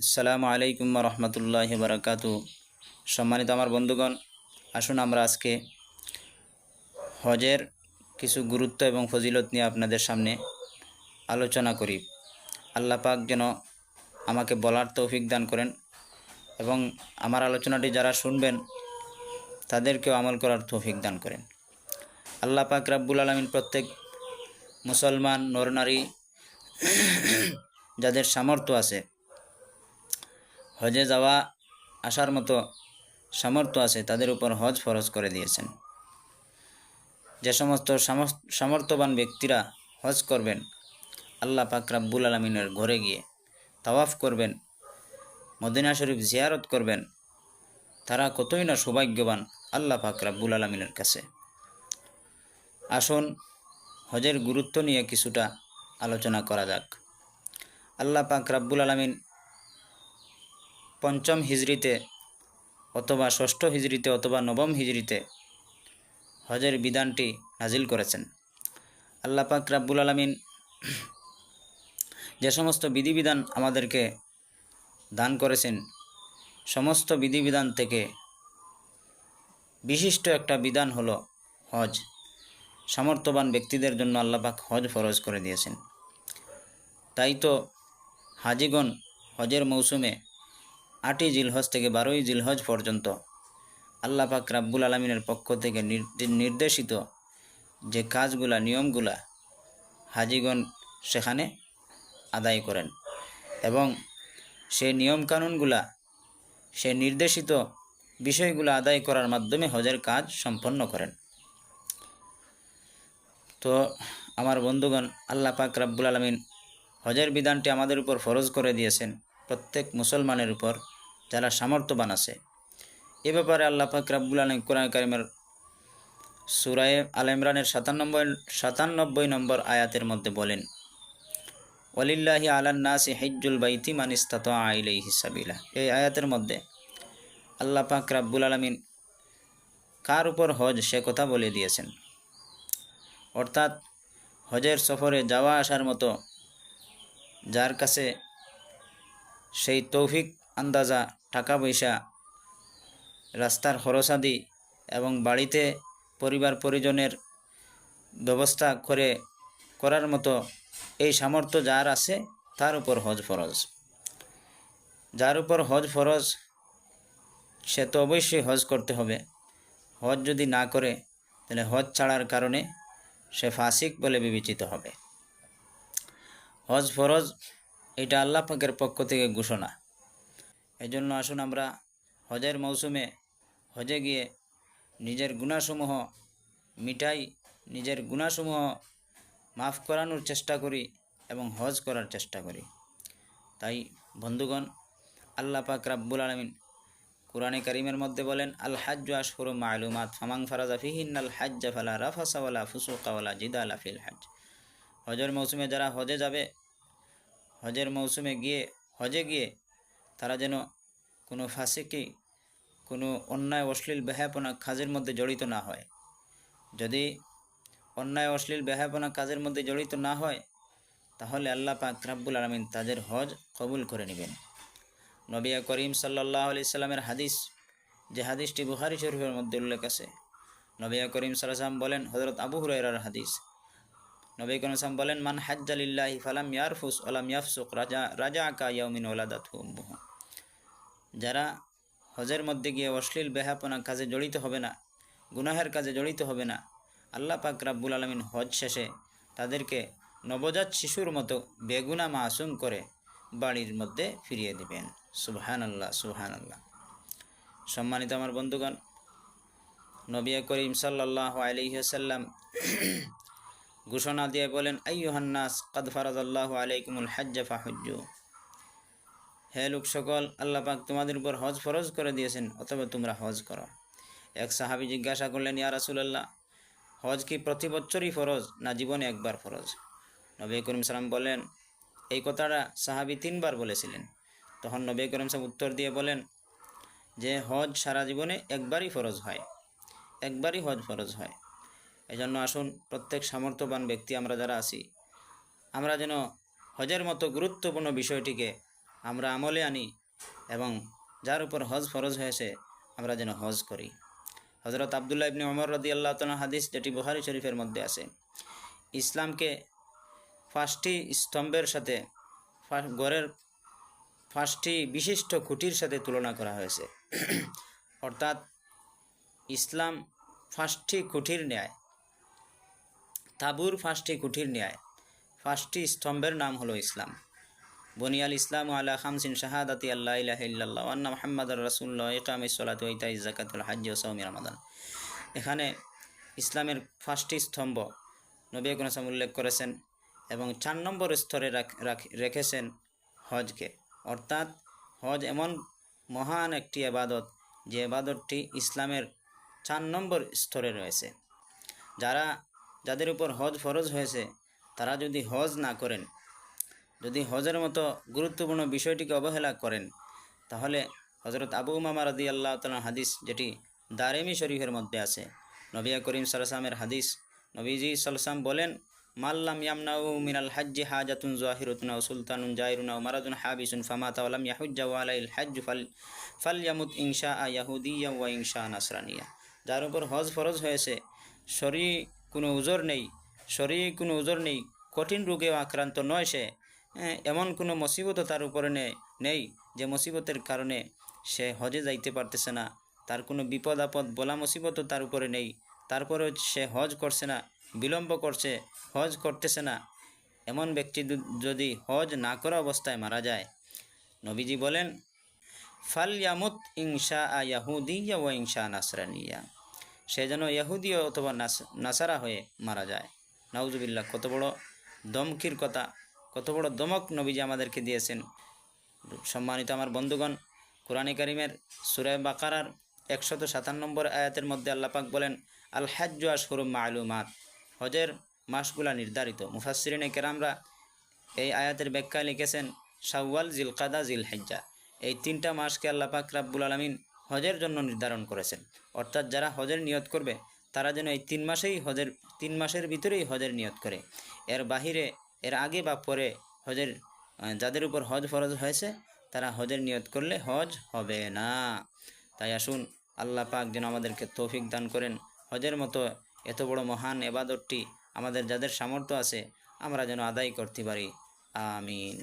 আসসালামু আলাইকুম রহমতুল্লাহ বারাকাতু সম্মানিত আমার বন্ধুগণ, আসুন আমরা আজকে হজের কিছু গুরুত্ব এবং ফজিলত নিয়ে আপনাদের সামনে আলোচনা করি। আল্লাহ পাক যেন আমাকে বলার তৌফিক দান করেন এবং আমার আলোচনাটি যারা শুনবেন, তাদেরকেও আমল করার তৌফিক দান করেন। আল্লাহ পাক রাব্বুল আলমিন প্রত্যেক মুসলমান, নরনারী যাদের সামর্থ্য আছে হজে যাওয়া আসার মতো সামর্থ্য আছে, তাদের উপর হজ ফরজ করে দিয়েছেন। যে সমস্ত সামস- সামর্থ্যবান ব্যক্তিরা হজ করবেন, আল্লাহ পাক রাব্বুল আলমিনের ঘরে গিয়ে তাওয়াফ করবেন, মদিনা শরীফ জিয়ারত করবেন, তারা কতই না সৌভাগ্যবান আল্লাহ পাক রাব্বুল আলমিনের কাছে। আসুন, হজের গুরুত্ব নিয়ে কিছুটা আলোচনা করা যাক। আল্লাহ পাক রাব্বুল আলমিন পঞ্চম হিজড়িতে অথবা ষষ্ঠ হিজড়িতে অথবা নবম হিজড়িতে হজের বিধানটি নাজিল করেছেন। আল্লাহ পাক রাব্বুল আলমিন যে সমস্ত বিধিবিধান আমাদেরকে দান করেছেন, সমস্ত বিধিবিধান থেকে বিশিষ্ট একটা বিধান হলো হজ। সামর্থ্যবান ব্যক্তিদের জন্য আল্লাহ পাক হজ ফরজ করে দিয়েছেন। তাই তো হাজিগণ হজের মৌসুমে আটই জিলহজ থেকে বারোই জিলহজ পর্যন্ত আল্লাহ পাক রাব্বুল আলমিনের পক্ষ থেকে নির্দে- নির্দেশিত যে কাজগুলা, নিয়মগুলা হাজিগণ সেখানে আদায় করেন এবং সেই নিয়মকানুনগুলা, সেই নির্দেশিত বিষয়গুলো আদায় করার মাধ্যমে হজের কাজ সম্পন্ন করেন। তো আমার বন্ধুগণ, আল্লাহ পাক রাব্বুল আলমিন হজের বিধানটি আমাদের উপর ফরজ করে দিয়েছেন। প্রত্যেক মুসলমানের উপর যারা সামর্থ্যবান আছে। এ ব্যাপারে আল্লাহ পাক রাব্বুল আলম কোরআন কারিমের সুরায়ে আল ইমরানের সাতানব্বই সাতানব্বই নম্বর আয়াতের মধ্যে বলেন ওলিল্লাহি আলান নাসি হিজ্জুল বাইতি মানিস্তাত আইলাই হিসাবিলা এই আয়াতের মধ্যে আল্লাহ পাক রাব্বুল আলমিন কার উপর হজ সে কথা বলে দিয়েছেন। অর্থাৎ হজের সফরে যাওয়া আসার মতো যার কাছে সেই তৌফিক আন্দাজা টাকা পয়সা রাস্তার খরচাদি এবং বাড়িতে পরিবার পরিজনের ব্যবস্থা করে, করার মতো এই সামর্থ্য যার আছে, তার উপর হজ ফরজ। যার উপর হজ ফরজ, সে তো অবশ্যই হজ করতে হবে। হজ যদি না করে, তাহলে হজ ছাড়ার কারণে সে ফাসিক বলে বিবেচিত হবে। হজ ফরজ এটা আল্লাহ পাকের পক্ষ থেকে ঘোষণা। এই জন্য আসুন আমরা হজের মৌসুমে হজে গিয়ে নিজের গুণাসমূহ মিটাই, নিজের গুণাসমূহ মাফ করানোর চেষ্টা করি এবং হজ করার চেষ্টা করি। তাই বন্ধুগণ, আল্লাহ পাক রাব্বুল আলমিন কোরআনে করিমের মধ্যে বলেন, আল হাজ্জ আশহুর মালুমাত ফামাং ফারাজা ফিহিন আল হাজ্জা ফালা রাফাসা ওয়ালা ফুসুকা ওয়ালা জিদালা ফিল হাজ্জ। হজের মৌসুমে যারা হজে যাবে হজের মৌসুমে গিয়ে, হজে গিয়ে তারা যেন কোনো ফাঁসিকি, কোনো অন্যায় অশ্লীল বেহাপনা কাজের মধ্যে জড়িত না হয়। যদি অন্যায় অশ্লীল বেহাপনা কাজের মধ্যে জড়িত না হয়, তাহলে আল্লাহ পাক রাব্বুল আলমিন তাদের হজ কবুল করে নেবেন। নবিয়া করিম সাল্লাহ আলি সাল্লামের হাদিস, যে হাদিসটি বুহারি শরীফের মধ্যে উল্লেখ আছে নবিয়া করিম সাল্লাম বলেন হজরত আবু হুরাইরার হাদিস নবী সাল্লাম বলেন, মান হাজ্জালিল্লাহি ফালাম ইয়ারফুস ওলাম ইয়াফসুক, রাজা রাজা আকা ইয়াউমিন ওলাদাত যারা হজের মধ্যে গিয়ে অশ্লীল বেহাপনা কাজে জড়িত হবে না, গুনাহের কাজে জড়িত হবে না, আল্লাহ পাক রাব্বুল আলমিন হজ শেষে তাদেরকে নবজাত শিশুর মতো বেগুনা মাসুম করে বাড়ির মধ্যে ফিরিয়ে দিবেন। সুবহান আল্লাহ সুবহান আল্লাহ সম্মানিত আমার বন্ধুগণ নবিয়া করিম সাল্লাহ আলহিহাসাল্লাম ঘোষণা দিয়ে বলেন, আইয়ুহান্নাস, কাদ ফারাদাল্লাহ আলাইকুমুল হাজ্জা ফাহুজ্জু। হে লোক সকল, আল্লাহ পাক তোমাদের উপর হজ ফরজ করে দিয়েছেন, অথবা তোমরা হজ করো। এক সাহাবি জিজ্ঞাসা করলেন, ইয়া রাসুলাল্লাহ, হজ কি প্রতি বছরই ফরজ না জীবনে একবার ফরজ? নবী করিম সালাম বলেন, এই কথাটা সাহাবি তিনবার বলেছিলেন। তখন নবী করিম সাহেব উত্তর দিয়ে বলেন, যে হজ সারা জীবনে একবারই ফরজ হয়, একবারই হজ ফরজ হয়। এজন্য আসুন, প্রত্যেক সামর্থ্যবান ব্যক্তি আমরা যারা আছি, আমরা যেন হজের মতো গুরুত্বপূর্ণ বিষয়টিকে আমরা আমলে আনি এবং যার উপর হজ ফরজ হয়েছে, আমরা যেন হজ করি। হজরত আবদুল্লাহ ইবনে ওমর রদি আল্লাহ তালা হাদিস, যেটি বুহারি শরীফের মধ্যে আছে। ইসলামকে পাঁচটি স্তম্ভের সাথে গড়ের পাঁচটি বিশিষ্ট খুঁটির সাথে তুলনা করা হয়েছে। অর্থাৎ ইসলাম পাঁচটি খুঁটির ন্যায়। তাবুর পাঁচটি কুঠির ন্যায়। পাঁচটি স্তম্ভের নাম হলো ইসলাম। বনিয়াল ইসলাম আলা খামসিন শাহাদাতি আল্লাহ ওয়ান্না মুহাম্মাদ রাসূলুল্লাহ ইকামিস সালাতু ওয়া ইতাইজ যাকাতুল হজ্জ রমাদান। এখানে ইসলামের পাঁচটি স্তম্ভ নবী আকরাম উল্লেখ করেছেন এবং চার নম্বর স্তরে রাখ- রাখ- রেখেছেন হজকে। অর্থাৎ হজ এমন মহান একটি এবাদত যে এবাদতটি ইসলামের চার নম্বর স্তরে রয়েছে। যারা যাদের উপর হজ ফরজ হয়েছে, তারা যদি হজ না করেন, যদি হজের মতো গুরুত্বপূর্ণ বিষয়টিকে অবহেলা করেন, তাহলে হজরত আবু উমামা রাদি আল্লাহ তালার হাদিস যেটি দারেমি শরীফের মধ্যে আছে। নবিয়া করিম সালসামের হাদিস নবীজি সালসাম বলেন মাল্লাম ইয়ামনাউ মিনাল হাজ্জি হাজাতুন জাহিরুতুনা সুলতানুন জাহিরুনা মারাদুন হাবিসুন ফামা তাওয়ালাম ইয়াহুজ্জা ওয়ালাইল হাজ্জ ফাল ফাল ইয়ামুত ইনশা ইয়াহুদিয়া ওয়া ইনশা নাসরানিয়া। যার উপর হজ ফরজ হয়েছে, শরী কোনো উজর নেই শরী কোনো উজর নেই কঠিন রোগেও আক্রান্ত নয় সে। হ্যাঁ, এমন কোনো মুসিবতও তার উপরে নেই যে মুসিবতের কারণে সে হজে যাইতে পারতেছে না। তার কোনো বিপদ আপদ বলা মুসিবতও তার উপরে নেই। তারপরে সে হজ করছে না বিলম্ব করছে হজ করতেছে না। এমন ব্যক্তি যদি হজ না করা অবস্থায় মারা যায় নবীজি বলেন ফাল ইয়ামুত ইংশা আ ইয়াহুদিয়া ও ইংশা নাসরানিয়া। সে যেন ইয়াহুদি অথবা নাস- নাসারা হয়ে মারা যায়। নাউজুবিল্লাহ, কত বড় দমকির কথা, কত বড় দমক নবীজি আমাদেরকে দিয়েছেন। সম্মানিত আমার বন্ধুগণ, কোরআনে কারিমের সুরায় বাকারার একশত সাতান্ন নম্বর আয়াতের মধ্যে আল্লাপাক বলেন আল হাজ্জু আশহুরুম মালুমাত। হজের মাসগুলা নির্ধারিত। মুফাসসিরিনে কেরামরা এই আয়াতের ব্যাখ্যায় লিখেছেন, শাওয়াল জিলকাদা জিল হেজ্জা এই তিনটা মাসকে আল্লাপাক রাব্বুল আলমিন হজের জন্য নির্ধারণ করেছেন। অর্থাৎ যারা হজের নিয়ত করবে, তারা যেন এই তিন মাসেই হজের, তিন মাসের ভিতরেই হজের নিয়ত করে। এর বাহিরে, এর আগে বা পরে হজের যাদের উপর হজ ফরজ হয়েছে, তারা হজের নিয়ত করলে হজ হবে না। তাই আসুন, আল্লাহ পাক যেন আমাদেরকে তৌফিক দান করেন। হজের মতো এত বড় মহান এবাদতটি আমাদের যাদের সামর্থ্য আছে, আমরা যেন আদায় করতে পারি। আমিন।